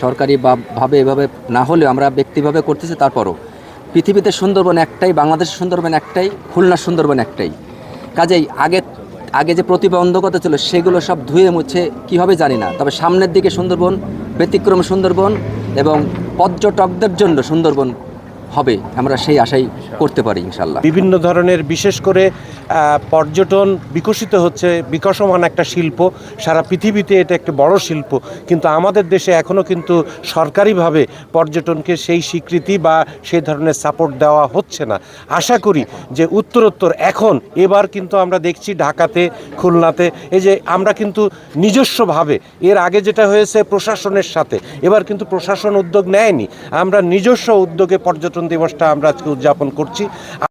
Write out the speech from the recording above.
সরকারি ভাবে এভাবে না হলেও আমরা ব্যক্তিভাবে করতেছি তারপরও। পৃথিবীতে সুন্দরবন একটাই, বাংলাদেশের সুন্দরবন একটাই, খুলনার সুন্দরবন একটাই। কাজেই আগে আগে যে প্রতিবন্ধকতা ছিল, সেগুলো সব ধুয়ে মুছে কীভাবে জানি না। তবে সামনের দিকে সুন্দরবন, ব্যতিক্রম সুন্দরবন এবং পর্যটকদের জন্য সুন্দরবন হবে, আমরা সেই আশাই করতে পারি ইনশাল্লাহ বিভিন্ন ধরনের, বিশেষ করে পর্যটন বিকশিত হচ্ছে, বিকশমান একটা শিল্প। সারা পৃথিবীতে এটা একটা বড় শিল্প। কিন্তু আমাদের দেশে এখনও কিন্তু সরকারিভাবে পর্যটনকে সেই স্বীকৃতি বা সেই ধরনের সাপোর্ট দেওয়া হচ্ছে না। আশা করি যে উত্তরোত্তর এখন, এবার কিন্তু আমরা দেখছি ঢাকাতে, খুলনাতে, এই যে আমরা কিন্তু নিজস্বভাবে, এর আগে যেটা হয়েছে প্রশাসনের সাথে, এবার কিন্তু প্রশাসন উদ্যোগ নেয়নি। আমরা নিজস্ব উদ্যোগে পর্যটন দিবসটা আমরা আজকে উদযাপন করছি।